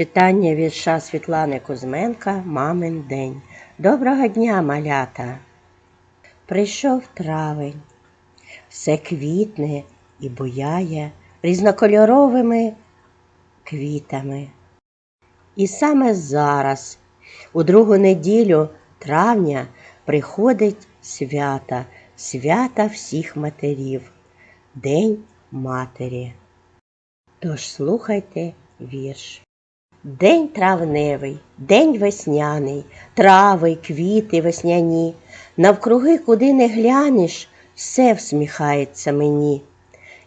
Читання вірша Світлани Кузьменка Мамин день. Доброго дня, малята! Прийшов травень, все квітне і буяє різнокольоровими квітами. І саме зараз, у другу неділю травня, приходить свята, свята всіх матерів, День Матері. Тож слухайте вірш. День травневий, день весняний, трави, квіти весняні. Навкруги, куди не глянеш, все всміхається мені.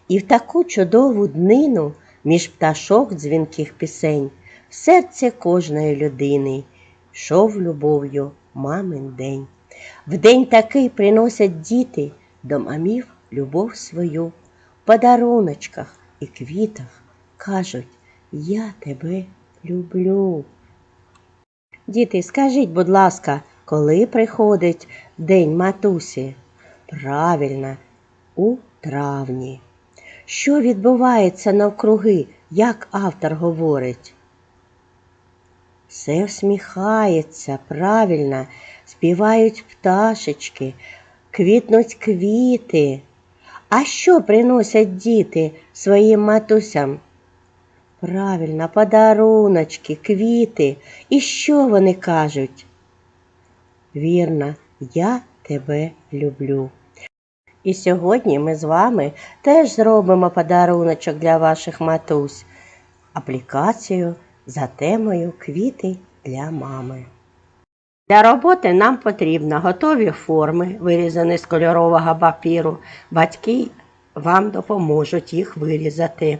І в таку чудову днину між пташок дзвінких пісень в серце кожної людини йшов любов'ю мамин день. В день такий приносять діти до мамів любов свою, в подаруночках і квітах кажуть Я тебе люблю. Діти, скажіть, будь ласка, коли приходить День матусі? Правильно, у травні. Що відбувається навкруги, як автор говорить? Все всміхається, правильно, співають пташечки, квітнуть квіти. А що приносять діти своїм матусям? Правильно, подаруночки, квіти. І що вони кажуть? Вірно, я тебе люблю. І сьогодні ми з вами теж зробимо подаруночок для ваших матусь, аплікацію за темою Квіти для мами. Для роботи нам потрібно готові форми, вирізані з кольорового папіру. Батьки вам допоможуть їх вирізати.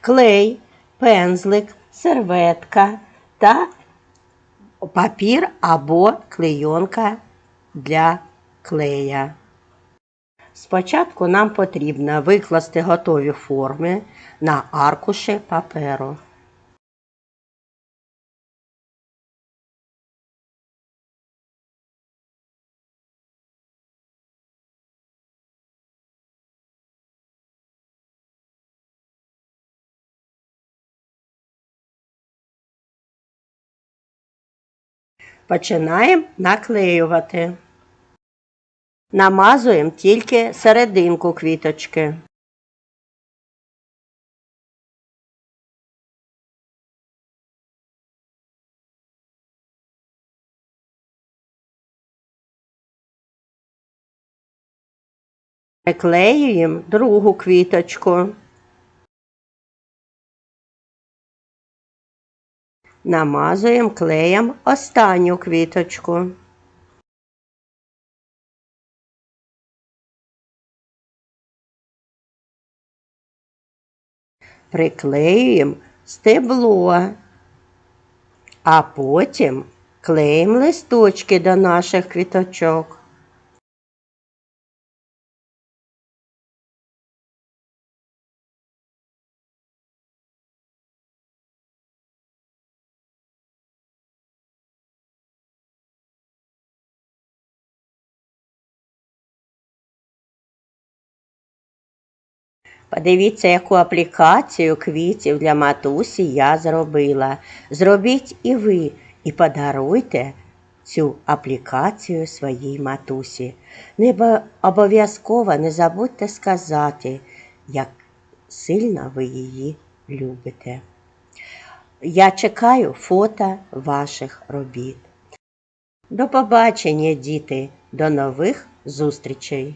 Клей, пензлик, серветка та папір або клейонка для клея. Спочатку нам потрібно викласти готові форми на аркуші паперу. Починаємо наклеювати. Намазуємо тільки серединку квіточки. Приклеюємо другу квіточку. Намазуємо клеєм останню квіточку. Приклеюємо стебло, а потім клеїмо листочки до наших квіточок. Подивіться, яку аплікацію квітів для матусі я зробила. Зробіть і ви, і подаруйте цю аплікацію своїй матусі. Не обов'язково не забудьте сказати, як сильно ви її любите. Я чекаю фото ваших робіт. До побачення, діти, до нових зустрічей!